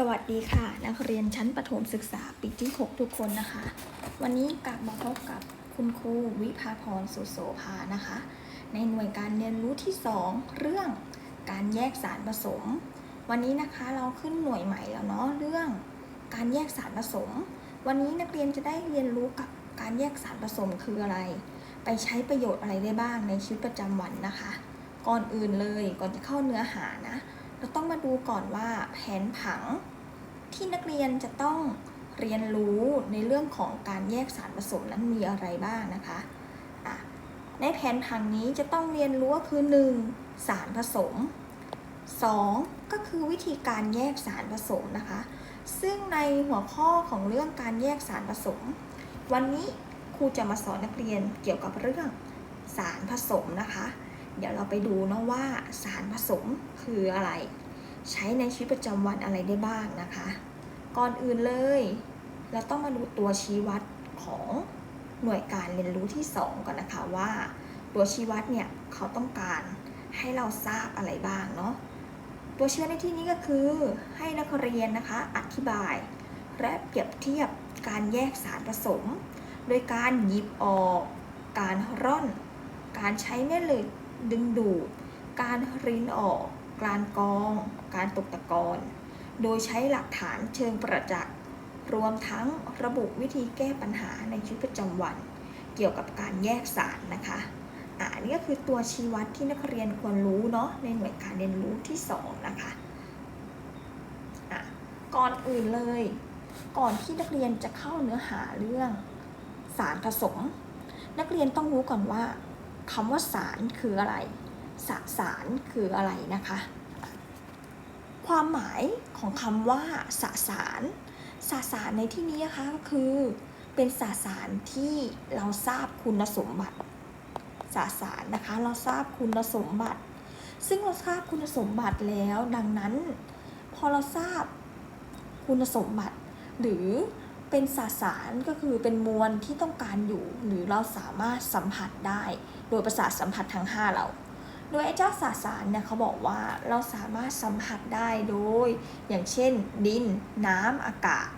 สวัสดีค่ะ นักเรียนชั้นประถมศึกษาปีที่ 6 ทุกคนนะคะ วันนี้กลับมาพบกับคุณครูวิภาพรสุโสภานะคะ ในหน่วยการเรียนรู้ที่ 2 เรื่องการแยกสารผสม วันนี้นะคะเราขึ้นหน่วยใหม่แล้วเนาะเรื่องการแยกสารผสม วันนี้นักเรียนจะได้เรียนรู้กับการแยกสารผสมคืออะไร ไปใช้ประโยชน์อะไรได้บ้างในชีวิตประจำวันนะคะ ก่อนอื่นเลยก่อนจะเข้าเนื้อหานะเราต้องมาดูก่อนว่าแผนผัง ที่นักเรียนจะต้องเรียนรู้ในเรื่องของการแยกสารผสมนั้นมีอะไรบ้างนะคะะในแผนผังนี้จะต้องเรียนรู้ก็คือ 1. สารผสม 2. ก็คือวิธีการแยกสารผสมนะคะ ซึ่งในหัวข้อของเรื่องการแยกสารผสม วันนี้ครูจะมาสอนนักเรียนเกี่ยวกับเรื่องสารผสมนะคะ เดี๋ยวเราไปดูนะว่าสารผสมคืออะไร ใช้ในชีวิตประจำวันอะไรได้บ้างนะคะ ก่อนอื่นเลย เราต้องมาดูตัวชี้วัดของหน่วยการเรียนรู้ที่ 2 ก่อนนะคะว่า ตัวชี้วัดเนี่ยเขาต้องการให้เราทราบอะไรบ้างเนาะตัวชี้วัดในที่นี้ก็คือให้นักเรียนนะคะอธิบาย และเปรียบเทียบการแยกสารผสม โดยการหยิบออก การร่อน การใช้แม่เหล็กดึงดูด การรินออก การกรอง การตกตะกอนโดยใช้หลักฐานเชิงประจักษ์ รวมทั้งระบุวิธีแก้ปัญหาในชีวิตประจำวัน เกี่ยวกับการแยกสารนะคะอ่านี่ก็คือตัวชี้วัดที่นักเรียนควรรู้เนาะในหน่วยการเรียนรู้ที่ 2 นะคะะก่อนอื่นเลย ก่อนที่นักเรียนจะเข้าเนื้อหาเรื่องสารผสม นักเรียนต้องรู้ก่อนว่าคำว่าสารคืออะไร สสารคืออะไรนะคะ ความหมายของคำว่าสสารสสารในที่นี้นะคะก็คือ เป็นสสารที่เราทราบคุณสมบัติสสารนะคะเราทราบคุณสมบัติ ซึ่งเราทราบคุณสมบัติแล้วดังนั้น พอเราทราบคุณสมบัติ หรือเป็นสสารก็คือเป็นมวลที่ต้องการอยู่ หรือเราสามารถสัมผัสได้ โดยประสาทสัมผัสทั้ง 5 เรา โดยไอ้เจ้าสสารเนี่ยเขาบอกว่าเราสามารถสัมผัสได้โดย อย่างเช่น ดิน น้ำอากาศ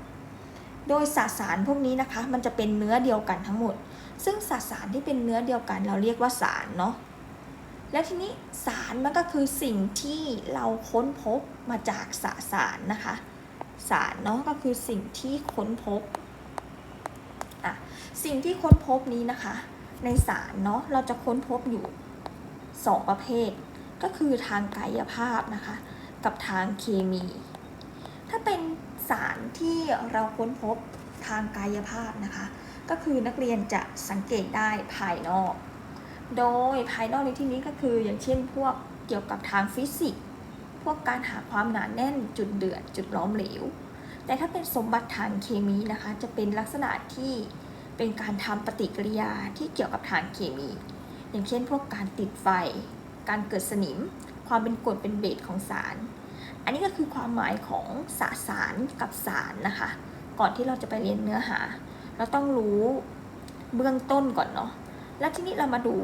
โดยสสารพวกนี้นะคะ มันจะเป็นเนื้อเดียวกันทั้งหมด ซึ่งสสารที่เป็นเนื้อเดียวกันเราเรียกว่าสารเนาะและทีนี้สารมันก็คือสิ่งที่เราค้นพบมาจากสสารนะคะ สารเนาะก็คือสิ่งที่ค้นพบอะสิ่งที่ค้นพบนี้นะคะ ในสารเนาะเราจะค้นพบอยู่ 2 ประเภท ก็คือทางกายภาพนะคะ กับทางเคมี ถ้าเป็นสารที่เราค้นพบทางกายภาพนะคะ ก็คือนักเรียนจะสังเกตได้ภายนอก โดยภายนอกในที่นี้ก็คืออย่างเช่นพวกเกี่ยวกับทางฟิสิกส์พวกการหาความหนาแน่นจุดเดือดจุดล้อมเหลว แต่ถ้าเป็นสมบัติทางเคมีนะคะ จะเป็นลักษณะที่เป็นการทำปฏิกิริยาที่เกี่ยวกับทางเคมี อย่างเช่นพวกการติดไฟ การเกิดสนิม ความเป็นกรดเป็นเบสของสาร อันนี้ก็คือความหมายของสสารกับสารนะคะ ก่อนที่เราจะไปเรียนเนื้อหา เราต้องรู้เบื้องต้นก่อนเนาะ แล้วทีนี้เรามาดู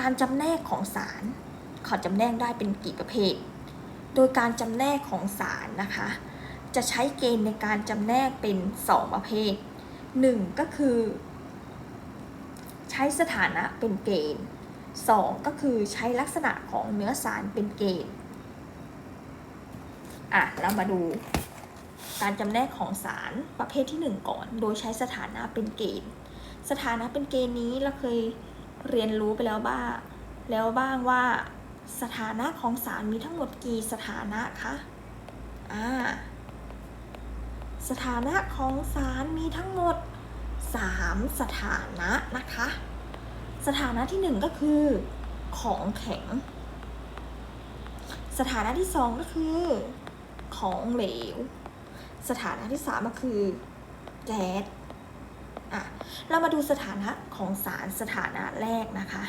การจำแนกของสารเขาจำแนกได้เป็นกี่ประเภท โดยการจำแนกของสารนะคะ จะใช้เกณฑ์ในการจำแนกเป็น 2 ประเภท 1 ก็คือ ช้สถานะเป็นเกณฑ์ 2 ก็คือใช้ลักษณะของเนื้อสารเป็นเกณฑ์อะเรามาดูการจำแนกของสารประเภทที่ 1 ก่อน โดยใช้สถานะเป็นเกณฑ์ สถานะเป็นเกณฑ์นี้เราเคยเรียนรู้ไปแล้วบ้างแล้วบ้างว่าสถานะของสารมีทั้งหมดกี่สถานะคะอ่าสถานะของสารมีทั้งหมด 3 สถานะนะคะ สถานะที่ 1 ก็คือของแข็ง สถานะที่ 2 ก็คือ ของเหลว สถานะที่ 3 ก็คือแก๊สอะเรามาดูสถานะของสารสถานะแรกนะคะ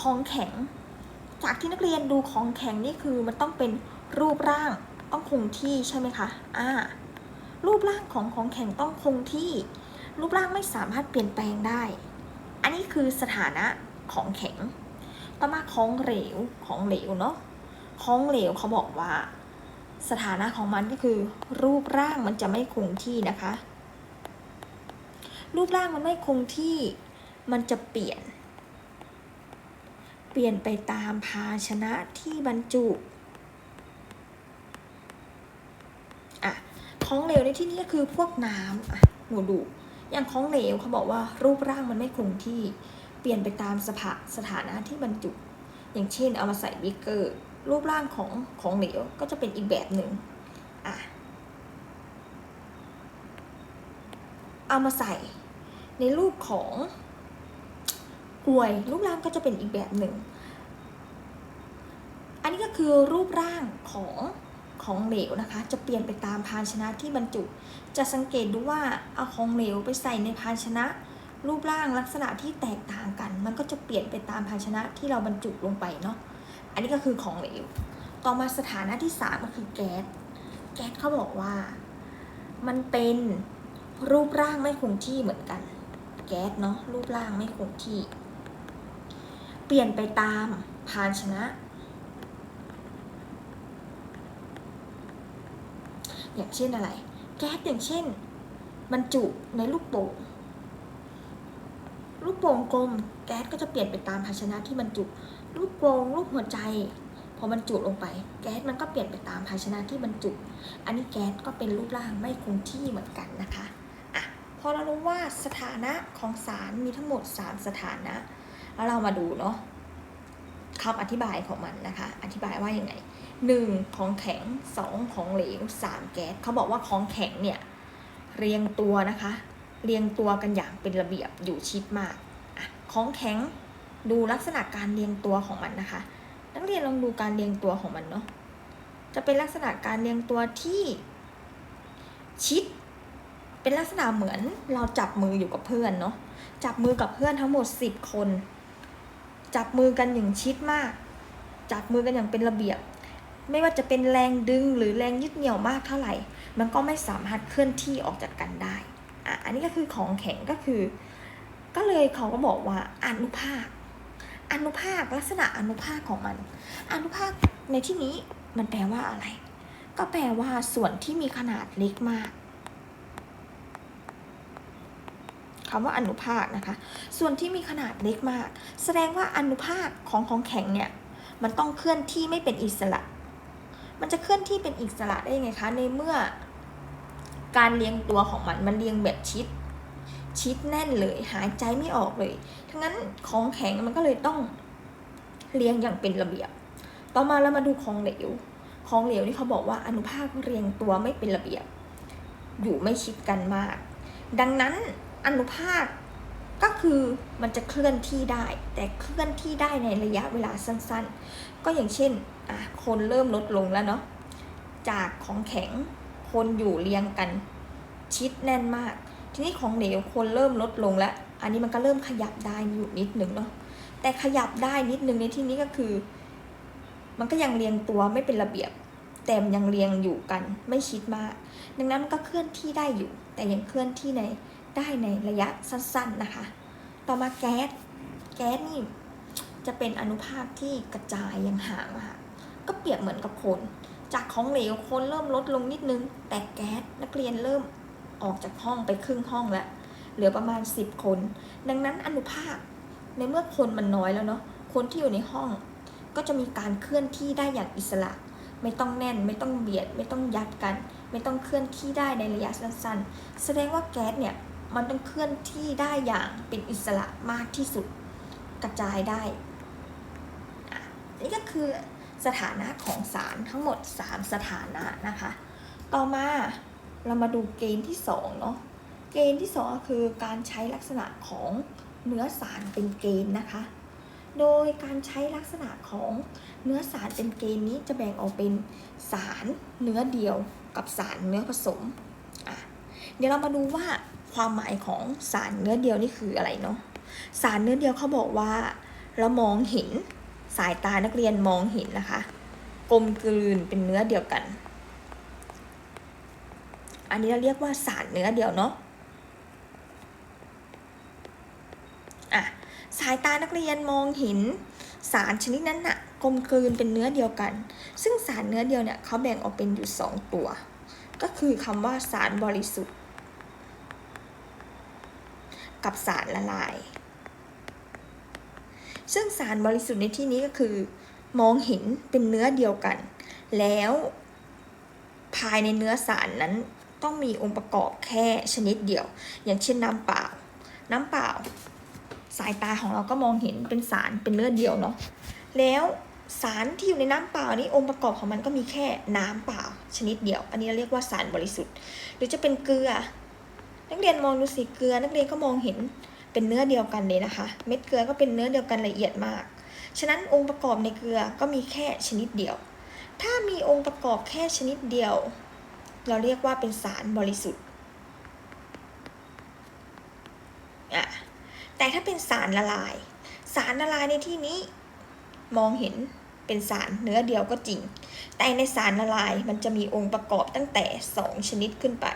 ของแข็ง จากที่นักเรียนดูของแข็งนี่คือมันต้องเป็นรูปร่างต้องคงที่ใช่ไหมคะ อ่า รูปร่างของของแข็งต้องคงที่ รูปร่างไม่สามารถเปลี่ยนแปลงได้ อันนี้คือสถานะของแข็ง ต่อมาของเหลวของเหลวเนาะของเหลวเขาบอกว่า สถานะของมันก็คือ รูปร่างมันจะไม่คงที่นะคะ รูปร่างมันไม่คงที่ มันจะเปลี่ยน เปลี่ยนไปตามภาชนะที่บรรจุอะ ของเหลวในที่นี้ก็คือพวกน้ำอะหนูดู อย่างของเหลวเขาบอกว่ารูปร่างมันไม่คงที่ เปลี่ยนไปตามสภาสถานะที่บรรจุ อย่างเช่นเอามาใส่บิ๊กเกอร์ รูปร่างของของเหลวก็จะเป็นอีกแบบหนึ่งอะเอามาใส่ในรูปของกลวยรูปร่างก็จะเป็นอีกแบบหนึ่ง อันนี้ก็คือรูปร่างของ ของเหลวนะคะ จะเปลี่ยนไปตามภาชนะที่บรรจุ จะสังเกตดูว่าเอาของเหลวไปใส่ในภาชนะ รูปร่างลักษณะที่แตกต่างกัน มันก็จะเปลี่ยนไปตามภาชนะที่เราบรรจุลงไปเนาะอันนี้ก็คือของเหลว ต่อมาสถานะที่สามก็คือแก๊สแก๊สเขาบอกว่า มันเป็นรูปร่างไม่คงที่เหมือนกัน แก๊สเนาะรูปร่างไม่คงที่ เปลี่ยนไปตามภาชนะ อย่างเช่นอะไร แก๊สอย่างเช่น บรรจุในลูกโป่งลูกโป่งกลม แก๊สก็จะเปลี่ยนไปตามภาชนะที่บรรจุ ลูกโป่งลูกหัวใจ พอบรรจุลงไป แก๊สมันก็เปลี่ยนไปตามภาชนะที่บรรจุ อันนี้แก๊สก็เป็นรูปร่างไม่คงที่เหมือนกันนะคะอะพอเรารู้ว่าสถานะของสารมีทั้งหมด 3 สถานะ แล้วเรามาดูเนาะคำอธิบายของมันนะคะ อธิบายว่ายังไง 1. ของแข็ง 2. ของเหลว 3. แก๊สเขาบอกว่าของแข็งเนี่ยเรียงตัวนะคะ เรียงตัวกันอย่างเป็นระเบียบอยู่ชิดมากอของแข็งดูลักษณะการเรียงตัวของมันนะคะ นักเรียนลองดูการเรียงตัวของมันเนาะจะเป็นลักษณะการเรียงตัวที่ชิด เป็นลักษณะเหมือนเราจับมืออยู่กับเพื่อนเนาะจับมือกับเพื่อนทั้งหมด 10 คน จับมือกันอย่างชิดมาก จับมือกันอย่างเป็นระเบียบ ไม่ว่าจะเป็นแรงดึงหรือแรงยึดเหนี่ยวมากเท่าไหร่ มันก็ไม่สามารถเคลื่อนที่ออกจากกันได้อะอันนี้ก็คือของแข็งก็คือ ก็เลยเขาก็บอกว่าอนุภาค อนุภาคลักษณะอนุภาคของมัน อนุภาคในที่นี้มันแปลว่าอะไร ก็แปลว่าส่วนที่มีขนาดเล็กมากคำว่าอนุภาคนะคะ ส่วนที่มีขนาดเล็กมาก แสดงว่าอนุภาคของของแข็งเนี่ย มันต้องเคลื่อนที่ไม่เป็นอิสระ มันจะเคลื่อนที่เป็นอิสระได้ยังไงคะ ในเมื่อการเรียงตัวของมันมันเรียงแบบชิด ชิดแน่นเลยหายใจไม่ออกเลย ทั้งนั้นของแข็งมันก็เลยต้องเรียงอย่างเป็นระเบียบ ต่อมาเรามาดูของเหลว ของเหลวนี่เขาบอกว่าอนุภาคเรียงตัวไม่เป็นระเบียบ อยู่ไม่ชิดกันมาก ดังนั้นอนุภาค ก็คือมันจะเคลื่อนที่ได้ แต่เคลื่อนที่ได้ในระยะเวลาสั้นๆ ก็อย่างเช่นคนเริ่มลดลงแล้วเนาะจากของแข็งคนอยู่เรียงกันชิดแน่นมาก ทีนี้ของเหลวคนเริ่มลดลงแล้ว อันนี้มันก็เริ่มขยับได้อยู่นิดนึงเนาะแต่ขยับได้นิดนึงในที่นี้ก็คือ มันก็ยังเรียงตัวไม่เป็นระเบียบ แต่มันยังเรียงอยู่กันไม่ชิดมาก ดังนั้นมันก็เคลื่อนที่ได้อยู่ แต่ยังเคลื่อนที่ใน ได้ในระยะสั้นๆนะคะ ต่อมาแก๊ส แก๊สนี่จะเป็นอนุภาคที่กระจายอย่างห่างค่ะ ก็เปรียบเหมือนกับคน จากของเหลวคนเริ่มลดลงนิดนึง แต่แก๊สนักเรียนเริ่มออกจากห้องไปครึ่งห้องแล้ว เหลือประมาณ 10 คน ดังนั้นอนุภาคในเมื่อคนมันน้อยแล้วเนาะ คนที่อยู่ในห้อง ก็จะมีการเคลื่อนที่ได้อย่างอิสระ ไม่ต้องแน่น ไม่ต้องเบียด ไม่ต้องยัดกัน ไม่ต้องเคลื่อนที่ได้ในระยะสั้นๆ แสดงว่าแก๊สเนี่ย มันต้องเคลื่อนที่ได้อย่างเป็นอิสระมากที่สุดกระจายได้อะนี่ก็คือสถานะของสารทั้งหมด 3 สถานะนะคะ ต่อมาเรามาดูเกณฑ์ที่2เนาะ เกณฑ์ที่ 2 คือการใช้ลักษณะของเนื้อสารเป็นเกณฑ์นะคะ โดยการใช้ลักษณะของเนื้อสารเป็นเกณฑ์นี้จะแบ่งออกเป็นสารเนื้อเดียวกับสารเนื้อผสม เดี๋ยวเรามาดูว่า ความหมายของสารเนื้อเดียวนี่คืออะไรเนาะสารเนื้อเดียวเขาบอกว่าเรามองเห็นสายตานักเรียนมองเห็นนะคะ กลมกลืนเป็นเนื้อเดียวกัน อันนี้เราเรียกว่าสารเนื้อเดียวเนาะอะสายตานักเรียนมองเห็นสารชนิดนั้นน่ะกลมกลืนเป็นเนื้อเดียวกัน ซึ่งสารเนื้อเดียวเนี่ยเขาแบ่งออกเป็นอยู่ 2 ตัว ก็คือคำว่าสารบริสุทธิ์ กับสารละลาย ซึ่งสารบริสุทธิ์ในที่นี้ก็คือ มองเห็นเป็นเนื้อเดียวกัน แล้วภายในเนื้อสารนั้นต้องมีองค์ประกอบแค่ชนิดเดียว อย่างเช่นน้ำเปล่า น้ำเปล่า สายตาของเราก็มองเห็นเป็นสารเป็นเนื้อเดียวเนาะแล้วสารที่อยู่ในน้ำเปล่านี้องค์ประกอบของมันก็มีแค่น้ำเปล่าชนิดเดียว อันนี้เรียกว่าสารบริสุทธิ์ หรือจะเป็นเกลือ นักเรียนมองดูสิเกลือ นักเรียนก็มองเห็นเป็นเนื้อเดียวกันเลยนะคะ เม็ดเกลือก็เป็นเนื้อเดียวกันละเอียดมาก ฉะนั้นองค์ประกอบในเกลือก็มีแค่ชนิดเดียว ถ้ามีองค์ประกอบแค่ชนิดเดียว เราเรียกว่าเป็นสารบริสุทธิ์อะแต่ถ้าเป็นสารละลาย สารละลายในที่นี้มองเห็นเป็นสารเนื้อเดียวก็จริง แต่ในสารละลายมันจะมีองค์ประกอบตั้งแต่ 2 ชนิดขึ้นไป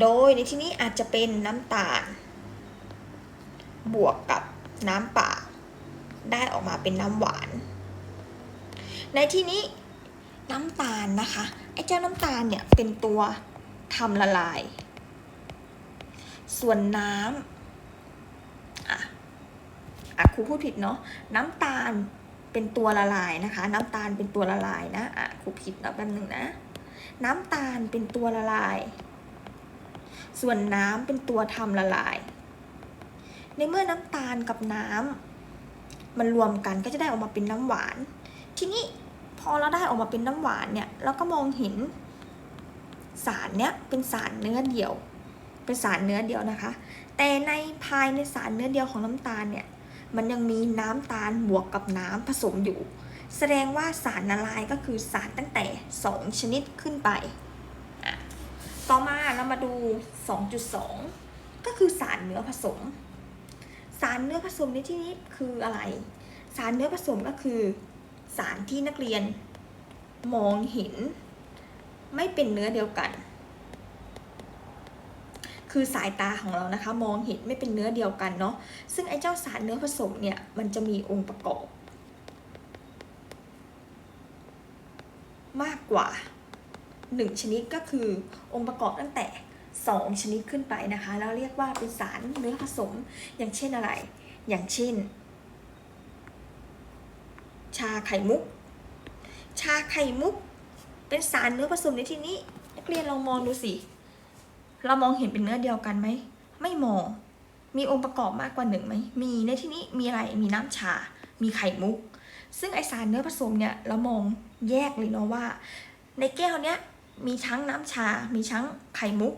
โดยในที่นี้อาจจะเป็นน้ำตาล บวกกับน้ำเปล่า ได้ออกมาเป็นน้ำหวาน ในที่นี้น้ำตาลนะคะไอ้เจ้าน้ำตาลเนี่ยเป็นตัวทำละลาย ส่วนน้ำอะอะครูพูดผิดเนาะน้ำตาลเป็นตัวละลายนะคะ น้ำตาลเป็นตัวละลายนะอะครูผิดนะแป๊บหนึ่งนะ น้ำตาลเป็นตัวละลาย ส่วนน้ำเป็นตัวทำละลาย ในเมื่อน้ำตาลกับน้ำมันรวมกันก็จะได้ออกมาเป็นน้ำหวาน ทีนี้พอเราได้ออกมาเป็นน้ำหวานเนี่ยเราก็มองเห็นสารเนี้ยเป็นสารเนื้อเดียว เป็นสารเนื้อเดียวนะคะ แต่ในภายในสารเนื้อเดียวของน้ำตาลเนี่ยมันยังมีน้ำตาลบวกกับน้ำผสมอยู่ แสดงว่าสารละลายก็คือสารตั้งแต่ 2 ชนิดขึ้นไป ต่อมาเรามา ดู 2.2 ก็คือสารเนื้อผสม สารเนื้อผสมในที่นี้คืออะไร สารเนื้อผสมก็คือ สารที่นักเรียนมองเห็น ไม่เป็นเนื้อเดียวกัน คือสายตาของเรานะคะ มองเห็นไม่เป็นเนื้อเดียวกันเนาะ ซึ่งไอ้เจ้าสารเนื้อผสมเนี่ยมันจะมีองค์ประกอบ มากกว่า 1 ชนิดก็คือองค์ประกอบตั้งแต่ 2 ชนิดขึ้นไปนะคะ แล้วเรียกว่าเป็นสารเนื้อผสม อย่างเช่นอะไร อย่างเช่น ชาไข่มุก ชาไข่มุก เป็นสารเนื้อผสมในที่นี้ นักเรียนลองมองดูสิ เรามองเห็นเป็นเนื้อเดียวกันไหม ไม่มอง มีองค์ประกอบมากกว่าหนึ่งไหม มีในที่นี้มีอะไร มีน้ำชา มีไข่มุก ซึ่งไอสารเนื้อผสมเนี่ยเรามองแยกเลยเนาะว่า ในแก้วเนี้ยมีทั้งน้ำชา มีทั้งไข่มุก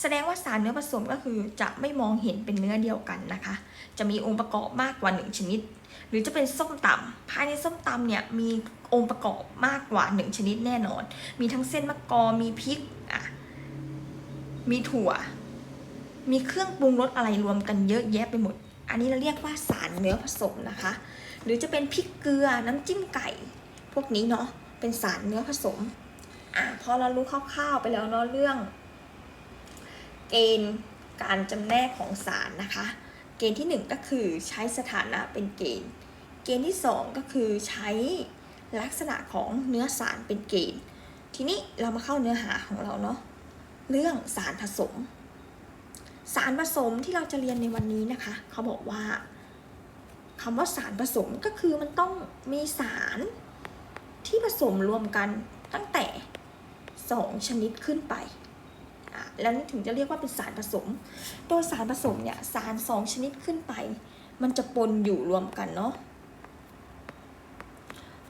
แสดงว่าสารเนื้อผสมก็คือจะไม่มองเห็นเป็นเนื้อเดียวกันนะคะ จะมีองค์ประกอบมากกว่าหนึ่งชนิด หรือจะเป็นส้มตำภายในส้มตำเนี่ยมีองค์ประกอบมากกว่าหนึ่งชนิดแน่นอน มีทั้งเส้นมะกอมีพริกอะมีถั่ว มีเครื่องปรุงรสอะไรรวมกันเยอะแยะไปหมด อันนี้เราเรียกว่าสารเนื้อผสมนะคะ หรือจะเป็นพริกเกลือน้ำจิ้มไก่ พวกนี้เนาะเป็นสารเนื้อผสมอะพอเรารู้คร่าวๆไปแล้วเนาะเรื่อง เกณฑ์การจำแนกของสารนะคะ เกณฑ์ที่ 1 ก็คือใช้สถานะเป็นเกณฑ์ เกณฑ์ที่ 2 ก็คือใช้ลักษณะของเนื้อสารเป็นเกณฑ์ ทีนี้เรามาเข้าเนื้อหาของเราเนาะเรื่องสารผสม สารผสมที่เราจะเรียนในวันนี้นะคะ เขาบอกว่าคำว่าสารผสมก็คือมันต้องมีสารที่ผสมรวมกันตั้งแต่ 2 ชนิดขึ้นไป แล้วนี่ถึงจะเรียกว่าเป็นสารผสม โดยสารผสมเนี่ยสารสองชนิดขึ้นไป มันจะปนอยู่รวมกันเนาะ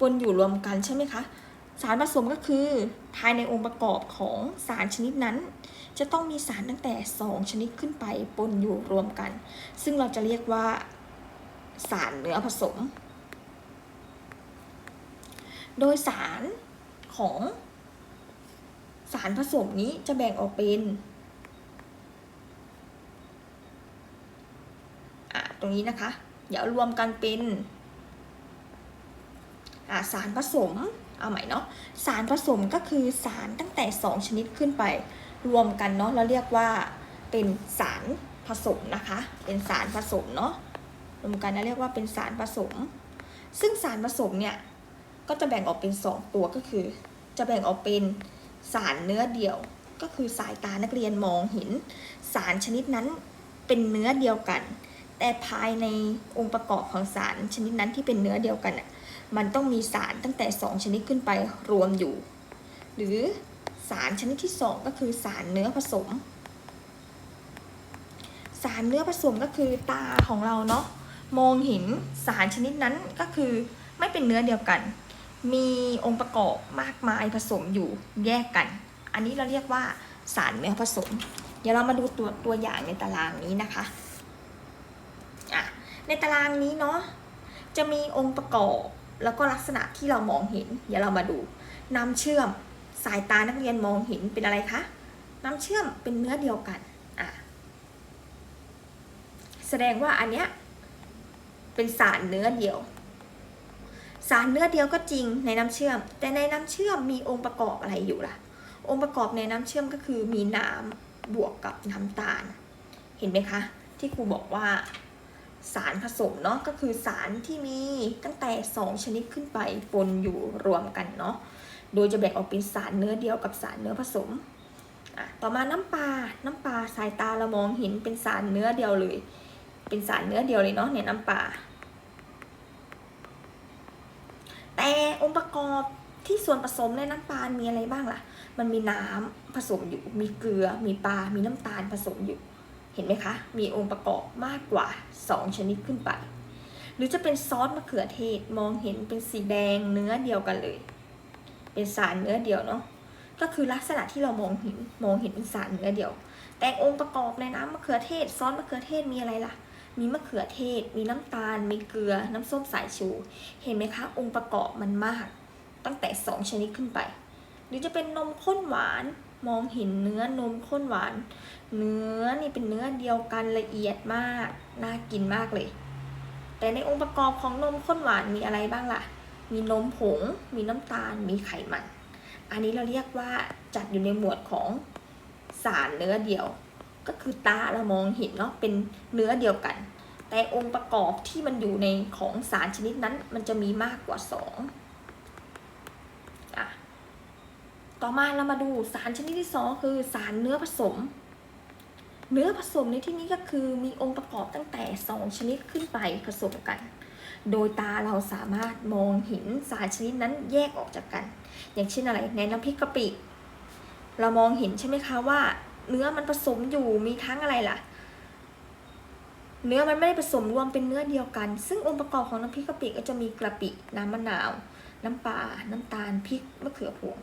ปนอยู่รวมกันใช่ไหมคะ สารผสมก็คือภายในองค์ประกอบของสารชนิดนั้น จะต้องมีสารตั้งแต่ 2 ชนิดขึ้นไปปนอยู่รวมกัน ซึ่งเราจะเรียกว่าสารเนื้อผสม โดยสารของ สารผสมนี้จะแบ่งออกเป็นตรงนี้นะคะ เดี๋ยวรวมกันเป็นสารผสมเอาใหม่เนาะสารผสมก็คือสารตั้งแต่ 2 ชนิดขึ้นไป รวมกันเนาะเราเรียกว่าเป็นสารผสมนะคะ เป็นสารผสมเนาะรวมกันนะเรียกว่าเป็นสารผสม ซึ่งสารผสมเนี่ยก็จะแบ่งออกเป็นสองตัวก็คือ จะแบ่งออกเป็น สารเนื้อเดียวก็คือสายตานักเรียนมองเห็น สารชนิดนั้นเป็นเนื้อเดียวกัน แต่ภายในองค์ประกอบของสารชนิดนั้นที่เป็นเนื้อเดียวกันมันต้องมีสารตั้งแต่ 2 ชนิดขึ้นไปรวมอยู่ หรือสารชนิดที่ 2 ก็คือสารเนื้อผสม สารเนื้อผสมก็คือตาของเราเนาะมองเห็นสารชนิดนั้นก็คือไม่เป็นเนื้อเดียวกัน มีองค์ประกอบมากมายผสมอยู่แยกกัน อันนี้เราเรียกว่าสารเนื้อผสม เดี๋ยวเรามาดูตัวตัวอย่างในตารางนี้นะคะอะในตารางนี้เนาะจะมีองค์ประกอบแล้วก็ลักษณะที่เรามองเห็น เดี๋ยวเรามาดูน้ำเชื่อมสายตานักเรียนมองเห็นเป็นอะไรคะน้ำเชื่อมเป็นเนื้อเดียวกันอะแสดงว่าอันเนี้ยเป็นสารเนื้อเดียว สารเนื้อเดียวก็จริงในน้ำเชื่อม แต่ในน้ำเชื่อมมีองค์ประกอบอะไรอยู่ล่ะ องค์ประกอบในน้ำเชื่อมก็คือมีน้ำบวกกับน้ำตาล เห็นไหมคะ ที่ครูบอกว่าสารผสมเนาะก็คือสารที่มีตั้งแต่ 2 ชนิดขึ้นไปปนอยู่รวมกันเนาะโดยจะแบ่งออกเป็นสารเนื้อเดียวกับสารเนื้อผสมต่อมาน้ำปลา น้ำปลาสายตาเรามองเห็นเป็นสารเนื้อเดียวเลย เป็นสารเนื้อเดียวเลยเนาะในน้ำปลา แต่องค์ประกอบที่ส่วนผสมในน้ำปลามีอะไรบ้างล่ะ มันมีน้ำผสมอยู่ มีเกลือ มีปลา มีน้ำตาลผสมอยู่ เห็นไหมคะ มีองค์ประกอบมากกว่า 2 ชนิดขึ้นไป หรือจะเป็นซอสมะเขือเทศ มองเห็นเป็นสีแดงเนื้อเดียวกันเลย เป็นสารเนื้อเดียวเนาะ ก็คือลักษณะที่เรามองเห็น มองเห็นเป็นสารเนื้อเดียว แต่องค์ประกอบในน้ำมะเขือเทศ ซอสมะเขือเทศมีอะไรล่ะ มีมะเขือเทศ มีน้ำตาล มีเกลือ น้ำส้มสายชู เห็นไหมคะ องค์ประกอบมันมาก ตั้งแต่ 2 ชนิดขึ้นไป หรือจะเป็นนมข้นหวาน มองเห็นเนื้อนมข้นหวาน เนื้อนี่เป็นเนื้อเดียวกันละเอียดมาก น่ากินมากเลย แต่ในองค์ประกอบของนมข้นหวานมีอะไรบ้างล่ะ มีนมผง มีน้ำตาล มีไขมัน อันนี้เราเรียกว่าจัดอยู่ในหมวดของสารเนื้อเดียว ก็คือตาเรามองเห็นเนาะเป็นเนื้อเดียวกัน แต่องค์ประกอบที่มันอยู่ในของสารชนิดนั้น มันจะมีมากกว่าสองอะต่อมาเรามาดูสารชนิดที่สองคือสารเนื้อผสม เนื้อผสมในที่นี้ก็คือมีองค์ประกอบตั้งแต่สองชนิดขึ้นไปผสมกัน โดยตาเราสามารถมองเห็นสารชนิดนั้นแยกออกจากกัน อย่างเช่นอะไรในน้ำพริกกะปิเรามองเห็นใช่ไหมคะว่า เนื้อมันผสมอยู่มีทั้งอะไรล่ะ เนื้อมันไม่ได้ผสมรวมเป็นเนื้อเดียวกัน ซึ่งองค์ประกอบของน้ำพริกกะปิก็จะมีกะปิ น้ำมะนาว น้ำปลา น้ำตาลพริกมะเขือพวง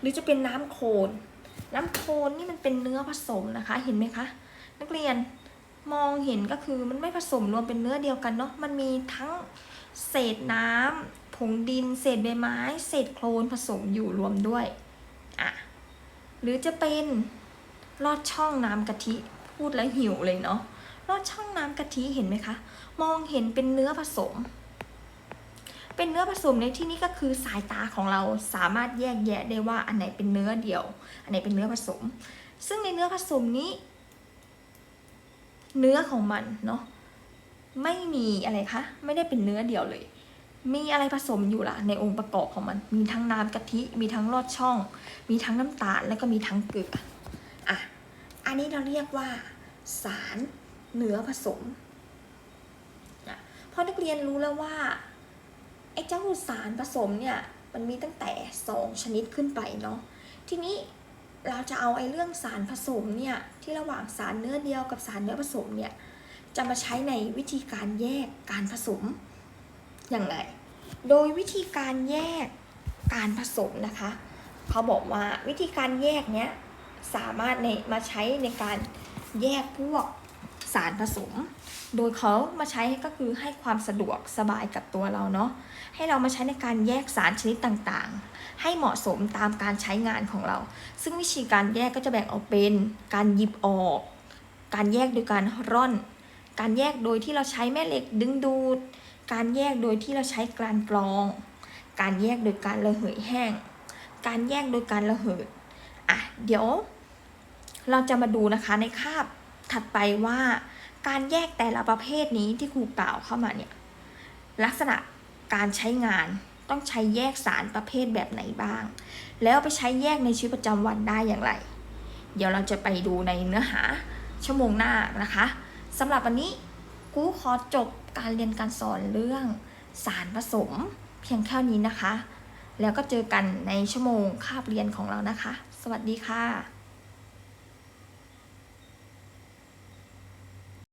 หรือจะเป็นน้ำโคลนน้ำโคลนนี่มันเป็นเนื้อผสมนะคะ เห็นไหมคะ นักเรียนมองเห็นก็คือมันไม่ผสมรวมเป็นเนื้อเดียวกันเนาะมันมีทั้งเศษน้ำผงดิน เศษใบไม้ เศษโคลนผสมอยู่รวมด้วยอะหรือจะเป็น ลอดช่องน้ำกะทิพูดแล้วหิวเลยเนาะลอดช่องน้ำกะทิเห็นไหมคะ มองเห็นเป็นเนื้อผสม เป็นเนื้อผสมในที่นี้ก็คือสายตาของเราสามารถแยกแยะได้ว่าอันไหนเป็นเนื้อเดี่ยว อันไหนเป็นเนื้อผสม ซึ่งในเนื้อผสมนี้ เนื้อของมันเนาะไม่มีอะไรคะไม่ได้เป็นเนื้อเดียวเลย มีอะไรผสมอยู่ล่ะ ในองค์ประกอบของมัน มีทั้งน้ำกะทิ มีทั้งลอดช่อง มีทั้งน้ำตาล แล้วก็มีทั้งเกลือ อันนี้เราเรียกว่าสารเนื้อผสมอะพอนักเรียนรู้แล้วว่าไอ้เจ้าสารผสมเนี่ยมันมีตั้งแต่สองชนิดขึ้นไปเนาะทีนี้เราจะเอาไอ้เรื่องสารผสมเนี่ยที่ระหว่างสารเนื้อเดียวกับสารเนื้อผสมเนี่ยจะมาใช้ในวิธีการแยกการผสมอย่างไร โดยวิธีการแยกการผสมนะคะ เขาบอกว่าวิธีการแยกเนี้ย สามารถในมาใช้ในการแยกพวกสารผสม โดยเขามาใช้ก็คือให้ความสะดวกสบายกับตัวเราเนาะ ให้เรามาใช้ในการแยกสารชนิดต่างๆ ให้เหมาะสมตามการใช้งานของเรา ซึ่งวิธีการแยกก็จะแบ่งออกเป็น การหยิบออก การแยกโดยการร่อน การแยกโดยที่เราใช้แม่เหล็กดึงดูด การแยกโดยที่เราใช้กลานกรอง การแยกโดยการระเหยแห้ง การแยกโดยการระเหิด อะเดี๋ยว เราจะมาดูนะคะในคาบถัดไปว่าการแยกแต่ละประเภทนี้ที่ครูกล่าวเข้ามาเนี่ยลักษณะการใช้งานต้องใช้แยกสารประเภทแบบไหนบ้าง แล้วไปใช้แยกในชีวิตประจำวันได้อย่างไร เดี๋ยวเราจะไปดูในเนื้อหาชั่วโมงหน้านะคะสำหรับวันนี้กูขอจบการเรียนการสอนเรื่องสารผสม เพียงแค่นี้นะคะ แล้วก็เจอกันในชั่วโมงคาบเรียนของเรานะคะ สวัสดีค่ะ